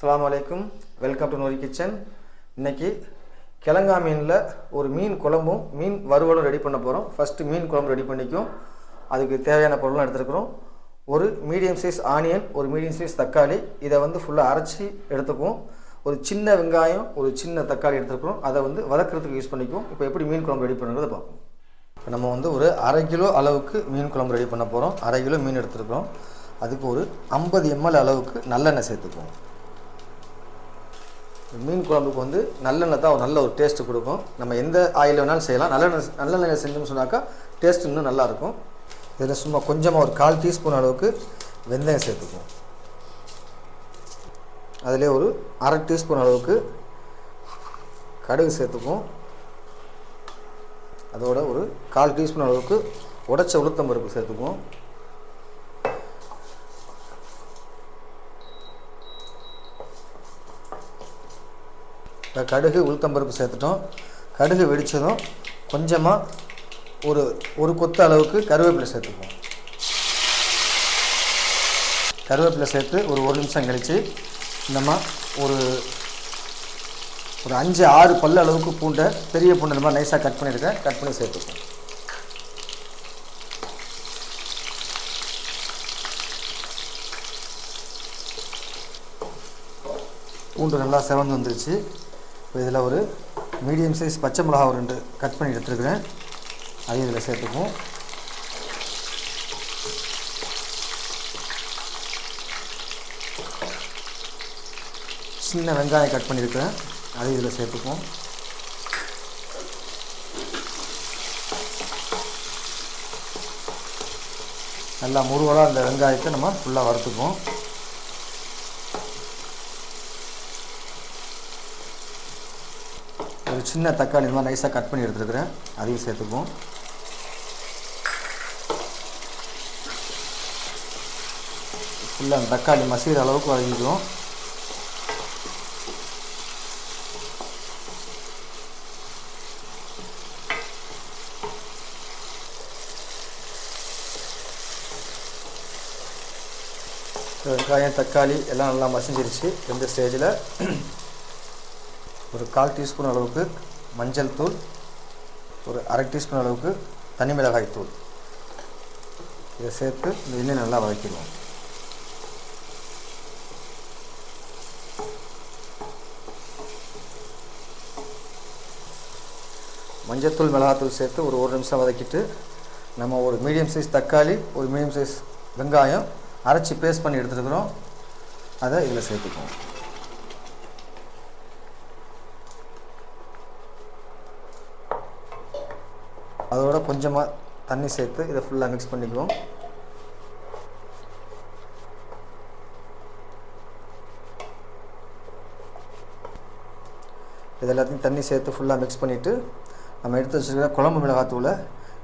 அஸ்ஸலாமு அலைக்கும் welcome to Nori kitchen இன்னைக்கு கிழங்கா மீனில் ஒரு மீன் குழம்பும் மீன் வறுவலும் ரெடி பண்ண போகிறோம் ஃபஸ்ட்டு மீன் குழம்பு ரெடி பண்ணிக்கும் அதுக்கு தேவையான பொருள்லாம் எடுத்துருக்குறோம். ஒரு மீடியம் சைஸ் ஆனியன் ஒரு மீடியம் சைஸ் தக்காளி. இதை வந்து ஃபுல்லாக அரைச்சி எடுத்துக்குவோம். ஒரு சின்ன வெங்காயம் ஒரு சின்ன தக்காளி எடுத்துருக்குறோம். அதை வந்து வதக்கிறதுக்கு யூஸ் பண்ணிக்குவோம். இப்போ எப்படி மீன் குழம்பு ரெடி பண்ணுறது பார்ப்போம். இப்போ நம்ம வந்து ஒரு அரை கிலோ அளவுக்கு மீன் குழம்பு ரெடி பண்ண போகிறோம் அரை கிலோ மீன் எடுத்துருக்குறோம். அதுக்கு ஒரு ஐம்பது எம்எல் அளவுக்கு நல்லெண்ணெய் சேர்த்துக்குவோம். மீன் குழம்புக்கு வந்து நல்லெண்ணெய் தான் ஒரு நல்ல ஒரு டேஸ்ட்டு கொடுக்கும். நம்ம எந்த ஆயில் வேணாலும் செய்யலாம். நல்லெண்ணெய் நல்லெண்ணெய் செஞ்சோம்னு சொன்னாக்கா டேஸ்ட் இன்னும் நல்லாயிருக்கும் இதில் சும்மா கொஞ்சமாக ஒரு கால் டீஸ்பூன் அளவுக்கு வெந்தயம் சேர்த்துக்குவோம். அதிலே ஒரு அரை டீஸ்பூன் அளவுக்கு கடுகு சேர்த்துக்குவோம். அதோட ஒரு கால் டீஸ்பூன் அளவுக்கு உடச்ச உளுத்தம் பருப்பு சேர்த்துக்குவோம். இப்போ கடுகு உளுத்தம்பருப்பு சேர்த்துட்டோம். கடுகு வெடித்ததும் கொஞ்சமாக ஒரு ஒரு கொத்து அளவுக்கு கருவேப்பிலை சேர்த்துக்குவோம் கருவேப்பிலை சேர்த்து ஒரு ஒரு நிமிஷம் கழித்து நம்ம ஒரு ஒரு அஞ்சு ஆறு பல்ல அளவுக்கு பூண்டை பெரிய பூண்டை நம்ம நைஸாக கட் பண்ணியிருக்கேன். கட் பண்ணி சேர்த்துக்குவோம் பூண்டு நல்லா செவந்து வந்துருச்சு. இப்போ இதில் ஒரு மீடியம் சைஸ் பச்சை மிளகா ஒரு ரெண்டு கட் பண்ணி எடுத்துருக்குறேன். அதையும் இதில் சேர்த்துக்குவோம். சின்ன வெங்காயம் கட் பண்ணியிருக்கிறேன். அதையும் இதில் சேர்த்துக்குவோம். நல்லா முருவலாக அந்த வெங்காயத்தை நம்ம ஃபுல்லாக வறுத்துக்குவோம் ஒரு சின்ன தக்காளி இந்த மாதிரி நைஸாக கட் பண்ணி எடுத்துருக்குறேன். அதையும் சேர்த்துக்குவோம் ஃபுல்லாக அந்த தக்காளி மசிகிற அளவுக்கு வதங்கிக்குவோம் வெங்காயம் தக்காளி எல்லாம் நல்லா மசிஞ்சிருச்சு. இந்த ஸ்டேஜில் ஒரு கால் டீஸ்பூன் அளவுக்கு மஞ்சள் தூள் ஒரு அரை டீஸ்பூன் அளவுக்கு தனி மிளகாய் தூள். இதை சேர்த்து இந்த எண்ணெய் நல்லா வதக்கிடுவோம். மஞ்சத்தூள் மிளகாத்தூள் சேர்த்து ஒரு ஒரு நிமிஷம் வதக்கிட்டு நம்ம ஒரு மீடியம் சைஸ் தக்காளி ஒரு மீடியம் சைஸ் வெங்காயம் அரைச்சி பேஸ்ட் பண்ணி எடுத்துருக்குறோம் அதை இதில் சேர்த்துக்குவோம். அதோட கொஞ்சமாக தண்ணி சேர்த்து இதை ஃபுல்லாக மிக்ஸ் பண்ணிக்குவோம். இது எல்லாத்தையும் தண்ணி சேர்த்து ஃபுல்லாக மிக்ஸ் பண்ணிவிட்டு நம்ம எடுத்து வச்சுருக்கிற குழம்பு மிளகாத்தூளை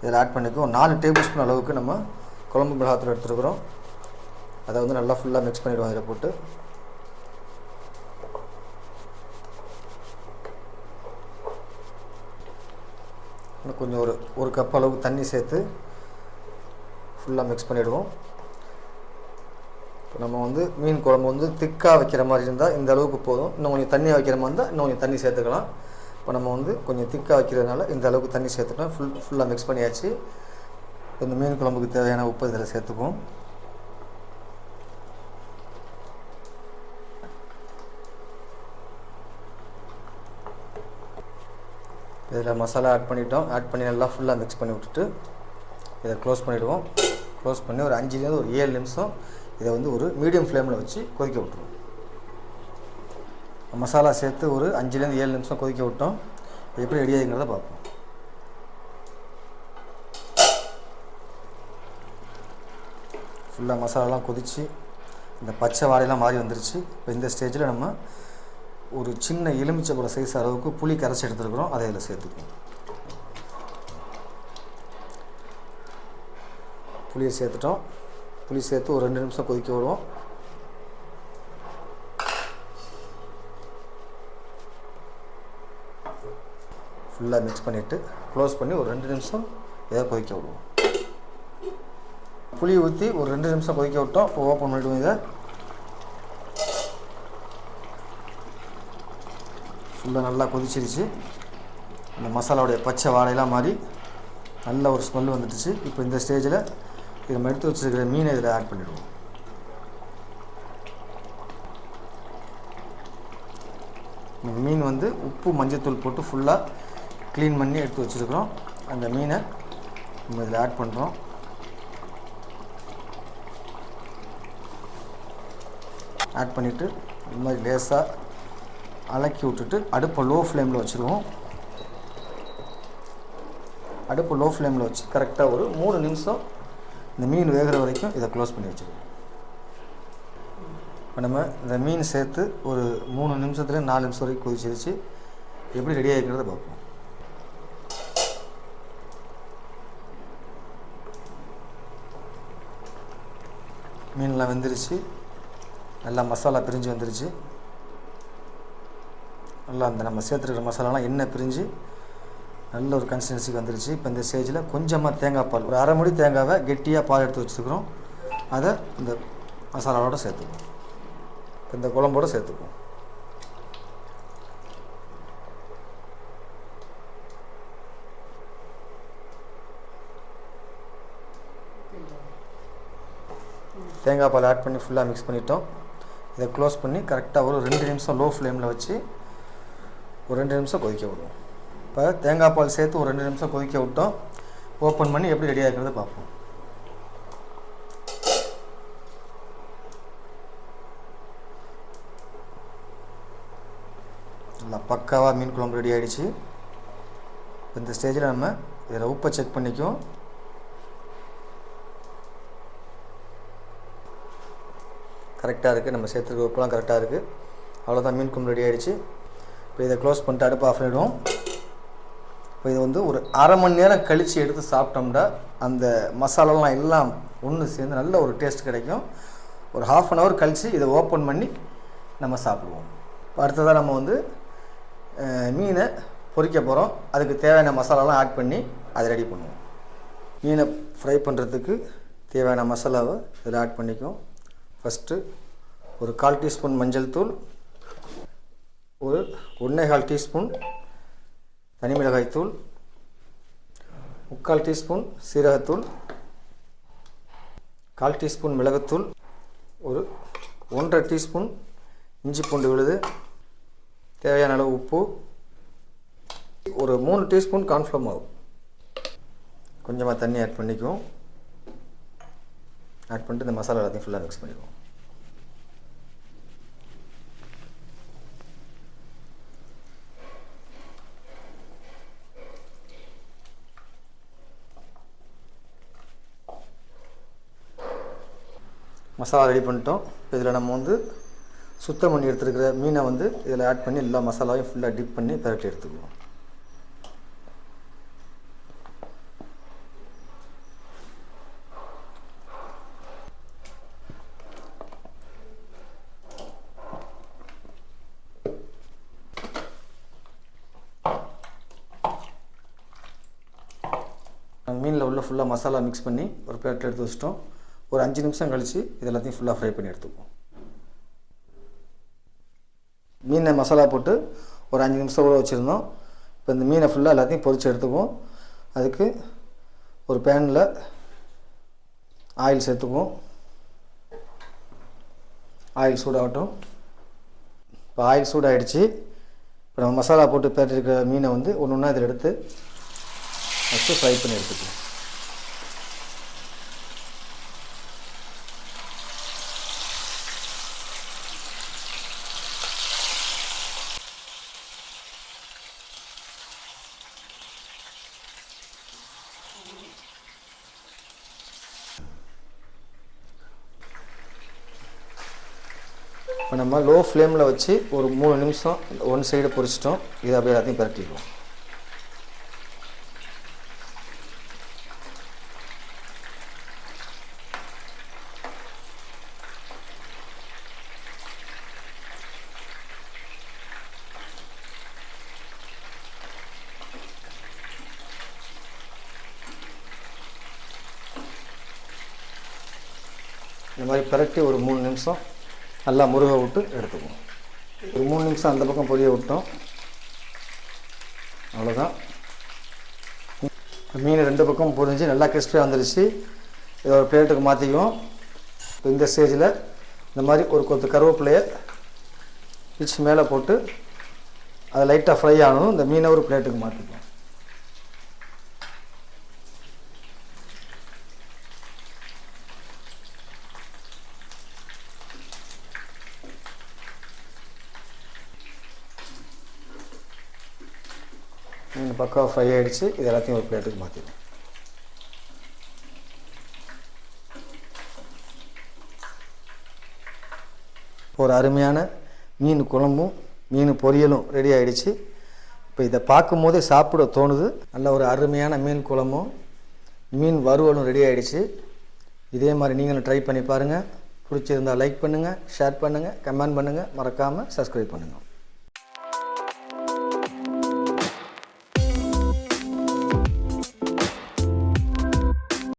இதில் ஆட் பண்ணிக்குவோம். நாலு டேபிள் ஸ்பூன் அளவுக்கு நம்ம குழம்பு மிளகாத்தூள் எடுத்துருக்குறோம். அதை வந்து நல்லா ஃபுல்லாக மிக்ஸ் பண்ணிவிடுவோம் இதில் போட்டு. இன்னும் கொஞ்சம் ஒரு ஒரு கப் அளவுக்கு தண்ணி சேர்த்து ஃபுல்லாக மிக்ஸ் பண்ணிவிடுவோம் இப்போ நம்ம வந்து மீன் குழம்பு வந்து திக்காக வைக்கிற மாதிரி இருந்தால் இந்த அளவுக்கு போதும். இன்னும் கொஞ்சம் தண்ணியாக வைக்கிற மாதிரி இருந்தால் இன்னும் கொஞ்சம் தண்ணி சேர்த்துக்கலாம். இப்போ நம்ம வந்து கொஞ்சம் திக்காக வைக்கிறதுனால இந்த அளவுக்கு தண்ணி சேர்த்துக்கலாம். ஃபுல் ஃபுல்லாக மிக்ஸ் பண்ணியாச்சு. இந்த மீன் குழம்புக்கு தேவையான உப்பு இதில் சேர்த்துக்குவோம். இதில் மசாலா ஆட் பண்ணிட்டோம். ஆட் பண்ணி நல்லா ஃபுல்லாக மிக்ஸ் பண்ணி விட்டுட்டு இதை க்ளோஸ் பண்ணிவிடுவோம் க்ளோஸ் பண்ணி ஒரு அஞ்சுலேருந்து ஒரு ஏழு நிமிஷம் இதை வந்து ஒரு மீடியம் ஃப்ளேமில் வச்சு கொதிக்க விட்ருவோம் மசாலா சேர்த்து ஒரு அஞ்சுலேருந்து ஏழு நிமிஷம் கொதிக்க விட்டோம். எப்படி ரெடி ஆகுங்கிறத பார்ப்போம். ஃபுல்லாக மசாலாலாம் கொதித்து இந்த பச்சை வாடையெல்லாம் மாறி வந்துருச்சு. இப்போ இந்த ஸ்டேஜில் நம்ம ஒரு சின்ன எலுமிச்சை சைஸ் அளவுக்கு புளி கரைச்சி எடுத்துருக்குறோம். அதை இதில் சேர்த்துக்குவோம் புளியை சேர்த்துட்டோம். புளி சேர்த்து ஒரு ரெண்டு நிமிஷம் கொதிக்க விடுவோம். ஃபுல்லாக மிக்ஸ் பண்ணிவிட்டு க்ளோஸ் பண்ணி ஒரு ரெண்டு நிமிஷம் இதை கொதிக்க விடுவோம். புளி ஊற்றி ஒரு ரெண்டு நிமிஷம் கொதிக்க விட்டோம். இப்போ ஓப்பன் பண்ணிவிடுவோம் இதை. ஃபுல்லாக நல்லா கொதிச்சிருச்சு. இந்த மசாலாவுடைய பச்சை வாழையெல்லாம் மாறி நல்ல ஒரு ஸ்மெல் வந்துடுச்சு. இப்போ இந்த ஸ்டேஜில் நம்ம எடுத்து வச்சுருக்கிற மீனை இதில் ஆட் பண்ணிடுவோம். இந்த மீன் வந்து உப்பு மஞ்சத்தூள் போட்டு ஃபுல்லாக க்ளீன் பண்ணி எடுத்து வச்சுருக்குறோம். அந்த மீனை நம்ம இதில் ஆட் பண்ணுறோம் ஆட் பண்ணிவிட்டு இந்த மாதிரி லேசாக அலக்கி விட்டுட்டு அடுப்பை லோ ஃப்ளேமில் வச்சுருவோம். அடுப்பு லோ ஃப்ளேமில் வச்சு கரெக்டாக ஒரு மூணு நிமிஷம் இந்த மீன் வேகிற வரைக்கும் இதை க்ளோஸ் பண்ணி வச்சுருவோம் இப்போ நம்ம இந்த மீன் சேர்த்து ஒரு மூணு நிமிஷத்துல நாலு நிமிஷம் வரைக்கும் கொதிச்சிருச்சு. எப்படி ரெடி ஆகிக்கிறத பார்ப்போம். மீன்லாம் வெந்துருச்சு. நல்லா மசாலா பிரிஞ்சு வந்துருச்சு. நல்லா அந்த நம்ம சேர்த்துருக்கிற மசாலாலாம் எண்ணெய் பிரிஞ்சு நல்ல ஒரு கன்சிஸ்டன்சிக்கு வந்துருச்சு. இப்போ இந்த ஸ்டேஜில் கொஞ்சமாக தேங்காய் பால் ஒரு அரை முடி தேங்காவை கெட்டியாக பால் எடுத்து வச்சுருக்குறோம். அதை இந்த மசாலாவோட சேர்த்துக்குவோம் இப்போ இந்த குழம்போடு சேர்த்துக்குவோம் தேங்காய் பால் ஆட் பண்ணி ஃபுல்லாக மிக்ஸ் பண்ணிட்டோம். இதை க்ளோஸ் பண்ணி கரெக்டாக ஒரு ரெண்டு நிமிஷம் லோ ஃப்ளேமில் வச்சு ஒரு ரெண்டு நிமிஷம் கொதிக்க விடுவோம் இப்போ தேங்காய் பால் சேர்த்து ஒரு ரெண்டு நிமிஷம் கொதிக்க விட்டோம். ஓப்பன் பண்ணி எப்படி ரெடி ஆகிறத பார்ப்போம். நல்லா பக்காவாக மீன் குழம்பு ரெடி ஆகிடுச்சு இந்த ஸ்டேஜில் நம்ம இதில் உப்பை செக் பண்ணிக்குவோம். கரெக்டாக இருக்குது நம்ம சேர்த்துருக்க உப்புலாம் கரெக்டாக இருக்குது அவ்வளோதான் மீன் குழம்பு ரெடி ஆகிடுச்சு இப்போ இதை க்ளோஸ் பண்ணிட்டு அடுப்பு ஆஃப் ஆகிடும் இப்போ இது வந்து ஒரு அரை மணி நேரம் கழித்து எடுத்து சாப்பிட்டோம்னா அந்த மசாலாலாம் எல்லாம் ஒன்று சேர்ந்து நல்ல ஒரு டேஸ்ட் கிடைக்கும். ஒரு ஹாஃப் அன் ஹவர் கழித்து இதை ஓப்பன் பண்ணி நம்ம சாப்பிடுவோம். அடுத்ததாக நம்ம வந்து மீனை பொரிக்க போகிறோம் அதுக்கு தேவையான மசாலாலாம் ஆட் பண்ணி அதை ரெடி பண்ணுவோம். மீனை ஃப்ரை பண்ணுறதுக்கு தேவையான மசாலாவை இதில் ஆட் பண்ணிக்குவோம். ஃபஸ்ட்டு ஒரு கால் டீஸ்பூன் மஞ்சள் தூள் ஒரு ஒன்றேகால் டீஸ்பூன் தனி முக்கால் டீஸ்பூன் சீரகத்தூள் கால் டீஸ்பூன் மிளகுத்தூள் ஒரு ஒன்றரை டீஸ்பூன் இஞ்சி பூண்டு விழுது தேவையான அளவு உப்பு ஒரு மூணு டீஸ்பூன் கார்ன்ஃப்ளவர் மாவு. கொஞ்சமாக தண்ணி ஆட் பண்ணிக்குவோம். ஆட் பண்ணிட்டு இந்த மசாலா எல்லாத்தையும் ஃபுல்லாக மிக்ஸ் பண்ணிக்குவோம். மசாலா ரெடி பண்ணிட்டோம். இதில் நம்ம வந்து சுத்தம் பண்ணி எடுத்துருக்கிற மீனை வந்து இதில் ஆட் பண்ணி எல்லா மசாலாவையும் ஃபுல்லாக டிப் பண்ணி பரட்டி எடுத்துக்குவோம். மீனில் உள்ள ஃபுல்லாக மசாலா மிக்ஸ் பண்ணி ஒரு பிளேட்டில் எடுத்து வச்சிட்டோம். ஒரு அஞ்சு நிமிஷம் கழித்து இது எல்லாத்தையும் ஃபுல்லாக ஃப்ரை பண்ணி எடுத்துக்குவோம் மீனை மசாலா போட்டு ஒரு அஞ்சு நிமிஷம் கூட வச்சுருந்தோம். இப்போ இந்த மீனை ஃபுல்லாக எல்லாத்தையும் பொறிச்சு எடுத்துக்குவோம். அதுக்கு ஒரு பேனில் ஆயில் சேர்த்துக்குவோம். ஆயில் சூடாகட்டும். இப்போ ஆயில் சூடாகிடுச்சு இப்போ நம்ம மசாலா போட்டு பேட்டிருக்கிற மீனை வந்து ஒன்று ஒன்றா இதில் எடுத்து ஃபஸ்ட்டு ஃப்ரை பண்ணி எடுத்துக்கலாம் இப்போ நம்ம லோ ஃப்ளேமில் வச்சு ஒரு மூணு நிமிஷம் ஒன் சைடு பொரிச்சிட்டோம். இதை அப்படியே எல்லாத்தையும் பரட்டிடுவோம். இந்த மாதிரி பரட்டி ஒரு மூணு நிமிஷம் நல்லா முருக விட்டு எடுத்துக்குவோம் ஒரு மூணு நிமிஷம் அந்த பக்கம் பொரிய விட்டோம். அவ்வளோதான் மீன் ரெண்டு பக்கம் பொரிஞ்சு நல்லா கிறிஸ்பியாக வந்துருச்சு. இதை ஒரு பிளேட்டுக்கு மாற்றிக்குவோம் இப்போ இந்த ஸ்டேஜில் இந்த மாதிரி ஒரு கொத்து கருவேப்பிலையை பிச்சு மேலே போட்டு அதை லைட்டாக ஃப்ரை ஆகணும். இந்த மீனை ஒரு பிளேட்டுக்கு மாற்றிக்குவோம் மீன் பக்கம் ஃப்ரை ஆகிடுச்சு இது எல்லாத்தையும் ஒரு பிளேட்டுக்கு மாற்றிடுவோம் ஒரு அருமையான மீன் குழம்பும் மீன் பொரியலும் ரெடி ஆகிடுச்சு இப்போ இதை பார்க்கும்போதே சாப்பிட தோணுது. நல்ல ஒரு அருமையான மீன் குழம்பும் மீன் வறுவலும் ரெடி ஆகிடுச்சு இதே மாதிரி நீங்களும் ட்ரை பண்ணி பாருங்கள் பிடிச்சிருந்தா லைக் பண்ணுங்கள் ஷேர் பண்ணுங்கள் கமெண்ட் பண்ணுங்கள் மறக்காமல் சப்ஸ்கிரைப் பண்ணுங்கள்